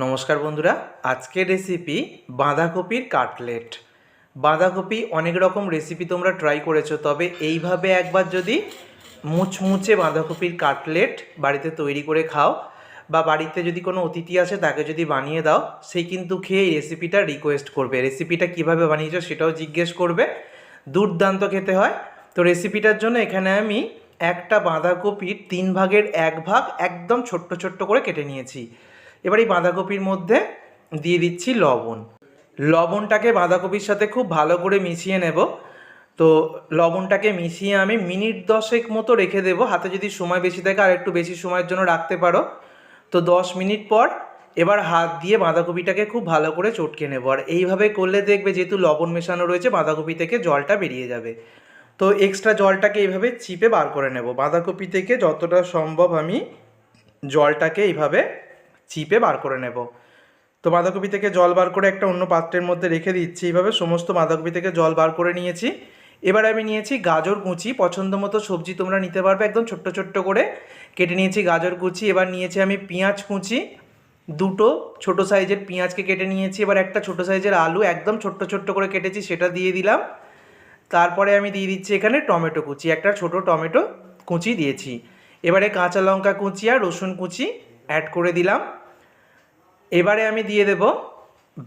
নমস্কার বন্ধুরা, আজকের রেসিপি বাঁধাকপির কাটলেট। বাঁধাকপি অনেক রকম রেসিপি তোমরা ট্রাই করেছ, তবে এইভাবে একবার যদি মুচমুচে বাঁধাকপির কাটলেট বাড়িতে তৈরি করে খাও বা বাড়িতে যদি কোনো অতিথি আসে তাকে যদি বানিয়ে দাও, সে কিন্তু খেয়ে রেসিপিটা রিকোয়েস্ট করবে। রেসিপিটা কীভাবে বানিয়েছো সেটাও জিজ্ঞেস করবে। দুর্দান্ত খেতে হয়। তো রেসিপিটার জন্য এখানে আমি একটা বাঁধাকপির তিন ভাগের এক ভাগ একদম ছোট্ট ছোট্ট করে কেটে নিয়েছি। এবার এই বাঁধাকপির মধ্যে দিয়ে দিচ্ছি লবণ। লবণটাকে বাঁধাকপির সাথে খুব ভালো করে মিশিয়ে নেব। তো লবণটাকে মিশিয়ে আমি মিনিট দশেক মতো রেখে দেবো। হাতে যদি সময় বেশি থাকে আর একটু বেশি সময়ের জন্য রাখতে পারো। তো দশ মিনিট পর এবার হাত দিয়ে বাঁধাকপিটাকে খুব ভালো করে চটকে নেব। আর এইভাবে করলে দেখবে যেহেতু লবণ মেশানো রয়েছে, বাঁধাকপি থেকে জলটা বেরিয়ে যাবে। তো এক্সট্রা জলটাকে এইভাবে চিপে বার করে নেব। বাঁধাকপি থেকে যতটা সম্ভব আমি জলটাকে এইভাবে চিপে বার করে নেব। তো বাঁধাকপি থেকে জল বার করে একটা অন্য পাত্রের মধ্যে রেখে দিচ্ছি। এইভাবে সমস্ত বাঁধাকপি থেকে জল বার করে নিয়েছি। এবার আমি নিয়েছি গাজর কুচি। পছন্দ মতো সবজি তোমরা নিতে পারবে একদম ছোট্ট ছোট্ট করে। কেটে নিয়েছি গাজর কুচি। এবার নিয়েছি আমি পেঁয়াজ কুচি। দুটো ছোট সাইজের পেঁয়াজকে কেটে নিয়েছি। এবার একটা ছোট সাইজের আলু একদম ছোট্ট ছোট্ট করে কেটেছি, সেটা দিয়ে দিলাম। তারপরে আমি দিয়ে দিচ্ছি এখানে টমেটো কুচি। একটা ছোট টমেটো কুচি দিয়েছি। এবারে কাঁচা লঙ্কা কুচি আর রসুন কুচি অ্যাড করে দিলাম। এবারে আমি দিয়ে দেব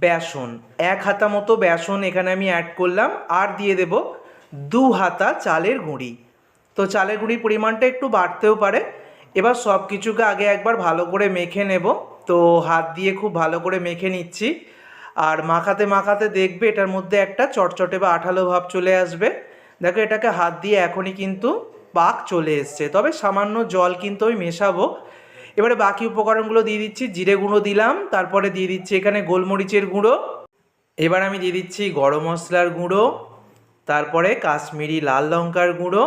বেসন। এক হাতা মতো বেসন এখানে আমি অ্যাড করলাম, আর দিয়ে দেব দু হাতা চালের গুঁড়ি। তো চালের গুঁড়ির পরিমাণটা একটু বাড়তেও পারে। এবার সব কিছুকে আগে একবার ভালো করে মেখে নেব। তো হাত দিয়ে খুব ভালো করে মেখে নিচ্ছি। আর মাখাতে মাখাতে দেখবে এটার মধ্যে একটা চটচটে বা আঠালো ভাব চলে আসবে। দেখো এটাকে হাত দিয়ে এখনই কিন্তু পাক চলে এসছে। তবে সামান্য জল কিন্তু আমি মেশাবো। এবারে বাকি উপকরণগুলো দিয়ে দিচ্ছি, জিরে গুঁড়ো দিলাম, তারপরে দিয়ে দিচ্ছি এখানে গোলমরিচের গুঁড়ো। এবার আমি দিয়ে দিচ্ছি গরম মশলার গুঁড়ো, তারপরে কাশ্মীরি লাল লঙ্কার গুঁড়ো,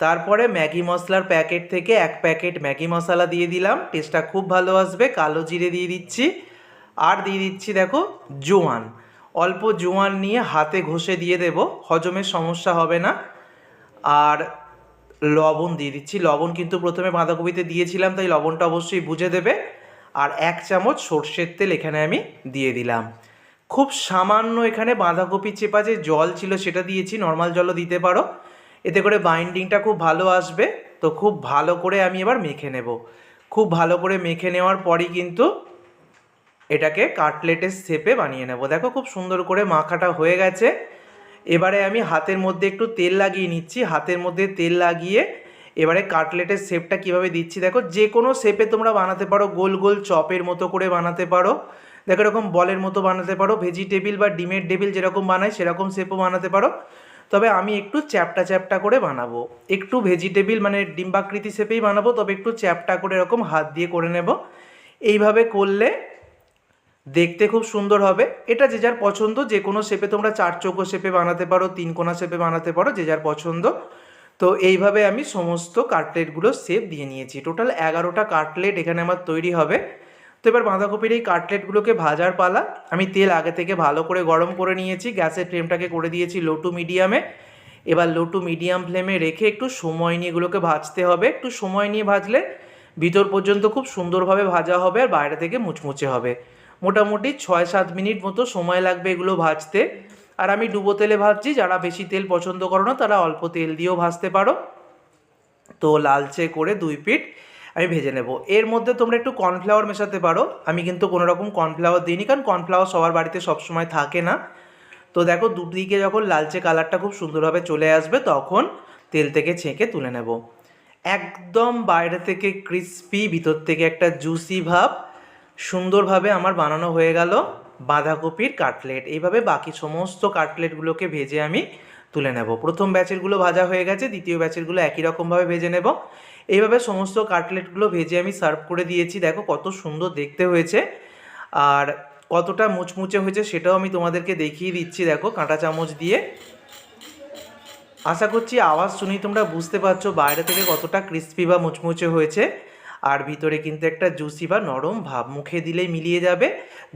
তারপরে ম্যাগি মশলার প্যাকেট থেকে এক প্যাকেট ম্যাগি মশলা দিয়ে দিলাম, টেস্টটা খুব ভালো আসবে, কালো জিরে দিয়ে দিচ্ছি, আর দিয়ে দিচ্ছি দেখো জোয়ান। অল্প জোয়ান নিয়ে হাতে ঘষে দিয়ে দেব, হজমের সমস্যা হবে না। আর লবণ দিয়ে দিচ্ছি। লবণ কিন্তু প্রথমে বাঁধাকপিতে দিয়েছিলাম, তাই লবণটা অবশ্যই বুঝে দেবে। আর এক চামচ সর্ষের তেল এখানে আমি দিয়ে দিলাম। খুব সামান্য এখানে বাঁধাকপি চেপা যে জল ছিল সেটা দিয়েছি, নর্মাল জলও দিতে পারো। এতে করে বাইন্ডিংটা খুব ভালো আসবে। তো খুব ভালো করে আমি এবার মেখে নেব। খুব ভালো করে মেখে নেওয়ার পরই কিন্তু এটাকে কাটলেটের শেপে বানিয়ে নেব। দেখো খুব সুন্দর করে মাখাটা হয়ে গেছে। এবারে আমি হাতের মধ্যে একটু তেল লাগিয়ে নিচ্ছি। হাতের মধ্যে তেল লাগিয়ে এবারে কাটলেটের শেপটা কীভাবে দিচ্ছি দেখো, যে কোনো শেপে তোমরা বানাতে পারো, গোল গোল চপের মতো করে বানাতে পারো। দেখো এরকম বলের মতো বানাতে পারো, ভেজিটেবিল বা ডিমের ডেবিল যেরকম বানায় সেরকম শেপও বানাতে পারো। তবে আমি একটু চ্যাপটা চ্যাপটা করে বানাবো। একটু ভেজিটেবিল মানে ডিম্বাকৃতি শেপেই বানাবো, তবে একটু চ্যাপটা করে এরকম হাত দিয়ে করে নেব। এইভাবে করলে দেখতে খুব সুন্দর হবে। এটা যে যার পছন্দ, যে কোনো শেপে তোমরা চার চৌকো শেপে বানাতে পারো, তিন কোনা শেপে বানাতে পারো, যে যার পছন্দ। তো এইভাবে আমি সমস্ত কাটলেটগুলো শেপ দিয়ে নিয়েছি। টোটাল এগারোটা কাটলেট এখানে আমার তৈরি হবে। তো এবার বাঁধাকপির এই কাটলেটগুলোকে ভাজার পালা। আমি তেল আগে থেকে ভালো করে গরম করে নিয়েছি। গ্যাসের ফ্লেমটাকে করে দিয়েছি লো টু মিডিয়ামে এবার লো টু মিডিয়াম ফ্লেমে রেখে একটু সময় নিয়ে এগুলোকে ভাজতে হবে। একটু সময় নিয়ে ভাজলে ভিতর পর্যন্ত খুব সুন্দরভাবে ভাজা হবে আর বাইরে থেকে মুচমুচে হবে। মোটামুটি ছয় সাত মিনিট মতো সময় লাগবে এগুলো ভাজতে। আর আমি ডুবো তেলে ভাজছি, যারা বেশি তেল পছন্দ করো না, তারা অল্প তেল দিয়েও ভাজতে পারো। তো লালচে করে দুই পিঠ আমি ভেজে নেব। এর মধ্যে তোমরা একটু কর্নফ্লাওয়ার মেশাতে পারো। আমি কিন্তু কোনো রকম কর্নফ্লাওয়ার দিইনি, কারণ কর্নফ্লাওয়ার সবার বাড়িতে সবসময় থাকে না। তো দেখো, দুদিকে যখন লালচে কালারটা খুব সুন্দরভাবে চলে আসবে, তখন তেল থেকে ছেঁকে তুলে নেব। একদম বাইরে থেকে ক্রিস্পি ভিতর থেকে একটা জুসি ভাব। সুন্দরভাবে আমার বানানো হয়ে গেল বাঁধাকপির কাটলেট। এইভাবে বাকি সমস্ত কাটলেটগুলোকে ভেজে আমি তুলে নেব। প্রথম ব্যাচেরগুলো ভাজা হয়ে গেছে, দ্বিতীয় ব্যাচেরগুলো একই রকমভাবে ভেজে নেব। এইভাবে সমস্ত কাটলেটগুলো ভেজে আমি সার্ভ করে দিয়েছি। দেখো কত সুন্দর দেখতে হয়েছে। আর কতটা মুচমুচে হয়েছে সেটাও আমি তোমাদেরকে দেখিয়ে দিচ্ছি। দেখো কাঁটা চামচ দিয়ে। আশা করছি আওয়াজ শুনেই তোমরা বুঝতে পারছ বাইরে থেকে কতটা ক্রিস্পি বা মুচমুচে হয়েছে। আর ভিতরে কিন্তু একটা জুসি বা নরম ভাব মুখে দিলেই মিলিয়ে যাবে।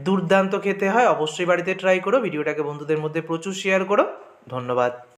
দুর্দান্ত খেতে হয়, অবশ্যই বাড়িতে ট্রাই করো। ভিডিওটাকে বন্ধুদের মধ্যে প্রচুর শেয়ার করো। ধন্যবাদ।